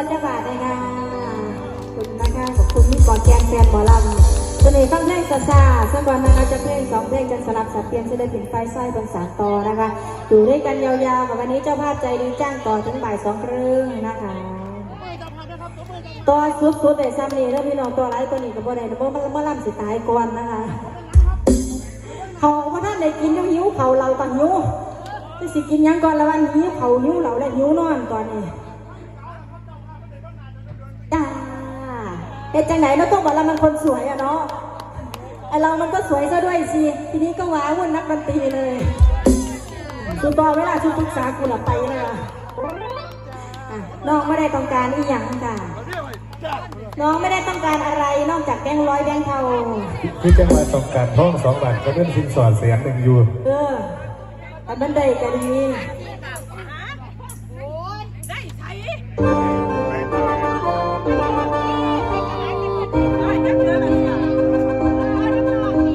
อนได้บาทได้ค่ะขอบคุณนะคะขอบคุณที่กอดแกนแฟนหมอลำเสน่ห์ต้องแรกซาซาสักวันนะคะจะเพลงสองเพลงกันสลับสับเปลี่ยนจะได้เป็นไฟไส้บนสาตอนะคะ อยู่ด้วยกันยาวๆกับวันนี้เจ้าภาพใจดีจ้างต่อถึงบ่ายสองครึ่งนะคะต่อสุดๆในซ้ำนี้แล้วพี่น้องตัวไรตัวนี้กับโบ่ได้เมื่อเมื่อล่ำสิตายก่อนนะคะเขาพระท่านได้กินยังหิวเขาเราต่างหิวจะสิกินยังก่อนละวันหิวเขาหิวเราและหิวนอนก่อนนี่ เฮ็ดจังไหนเราต้องบอกเรามันคนสวยอะเนาะไอเรามันก็สวยซะด้วยสิทีนี้ก็ว้าวุ่นนักดนตรีเลยคุณบอกเวลาชุดปรึกษากูหลับไปเลยอะอะน้องไม่ได้ต้องการอีหยังค่ะน้องไม่ได้ต้องการอะไรนอกจากแบงค์ร้อยแบงค์เทาที่จังหวัดต้องการท้องสองบาทก็เป็นสินสอดเสียงหนึ่งอยู่ เออแต่บันไดก็ดีไ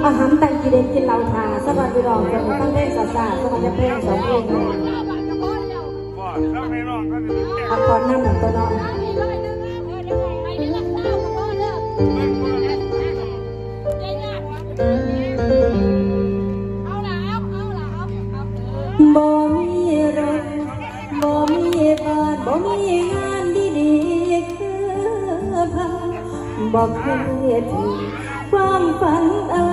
อาหารแต่กินเด็กกินเหล้าทาสวัสดีรองจะตั้งเพลงสาสาสวัสดีเพลงสองเพลงเลยพักผ่อนั่งหนึ่งตัวเนาะบ่มีรถบ่มีบ้านบ่มีงานดีๆคือพาบ่เคยถึงความฝันเอา